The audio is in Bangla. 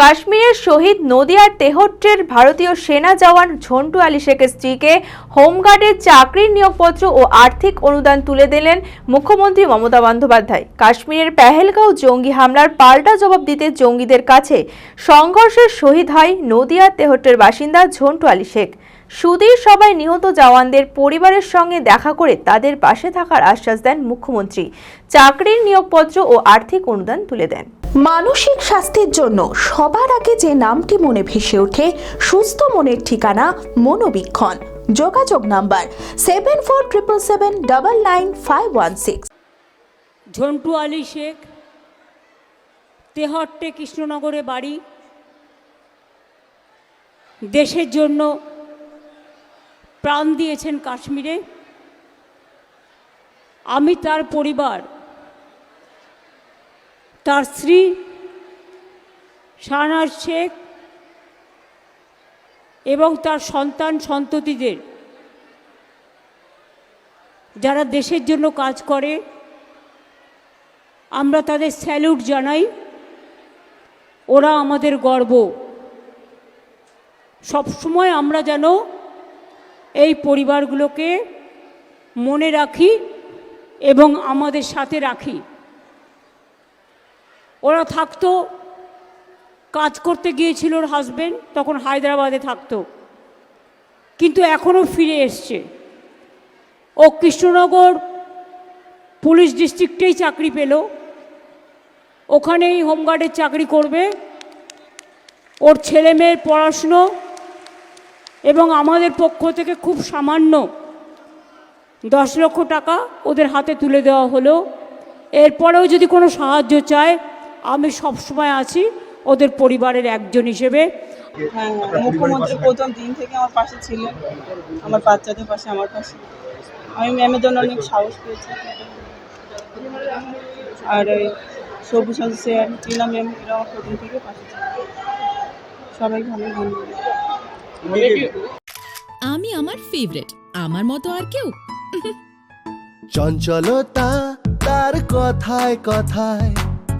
কাশ্মীরের শহীদ নদিয়ার তেহট্টের ভারতীয় সেনা জওয়ান ঝন্টু আলী শেখের স্ত্রীকে হোমগার্ডের চাকরির নিয়োগপত্র ও আর্থিক অনুদান তুলে দিলেন মুখ্যমন্ত্রী মমতা বন্দ্যোপাধ্যায়। কাশ্মীরের পেহেলগাঁও জঙ্গি হামলার পাল্টা জবাব দিতে জঙ্গিদের কাছে সংঘর্ষের শহীদ হয় নদিয়ার তেহট্টের বাসিন্দা ঝন্টু আলী শেখ। সুদীর সবাই নিহত জওয়ানদের পরিবারের সঙ্গে দেখা করে তাদের পাশে থাকার আশ্বাস দেন মুখ্যমন্ত্রী। চাকরির নিয়োগপত্র ও আর্থিক অনুদান তুলে দেন। মানসিক স্বাস্থ্যের জন্য সবার আগে যে নামটি মনে ভেসে ওঠে, সুস্থ মনের ঠিকানা মনোবীক্ষণ। যোগাযোগ number seven four triple seven double nine five one six Jhantu Ali Sheikh, তেহট্টে কৃষ্ণনগরে বাড়ি। দেশের জন্য প্রাণ দিয়েছেন কাশ্মীরে। আমি তার পরিবার তার স্ত্রী শাহনাজ শেখ এবং তার সন্তান সন্ততিদের, যারা দেশের জন্য কাজ করে, আমরা তাদের স্যালুট জানাই। ওরা আমাদের গর্ব। সবসময় আমরা যেন এই পরিবারগুলোকে মনে রাখি এবং আমাদের সাথে রাখি। ওরা থাকতো, কাজ করতে গিয়েছিল ওর হাজবেন্ড তখন হায়দ্রাবাদে থাকতো। কিন্তু এখনও ফিরে এসছে। ও কৃষ্ণনগর পুলিশ ডিস্ট্রিক্টেই চাকরি পেল। ওখানেই হোমগার্ডের চাকরি করবে। ওর ছেলে মেয়ের পড়াশুনো এবং আমাদের পক্ষ থেকে খুব সামান্য দশ লক্ষ টাকা ওদের হাতে তুলে দেওয়া হলো। এরপরেও যদি কোনো সাহায্য চায় আমি সবসময় আছি ওদের পরিবারের একজন হিসেবে। হ্যাঁ মুখ্যমন্ত্রী প্রথম দিন থেকে আমার পাশে ছিলেন। আমার বাচ্চাদের পাশে আমার পাশে। আমি ম্যামের জন্য অনেক সাহস পেয়েছি। আর ওই সবুজ স্যার টিনা ম্যাম এরা আমার প্রথম থেকে পাশে ছিল। সবাইকে অনেক ধন্যবাদ। আমি আমার ফেভারিট আমার মতো আর কেউ। চঞ্চলতা তার কথায় কথায়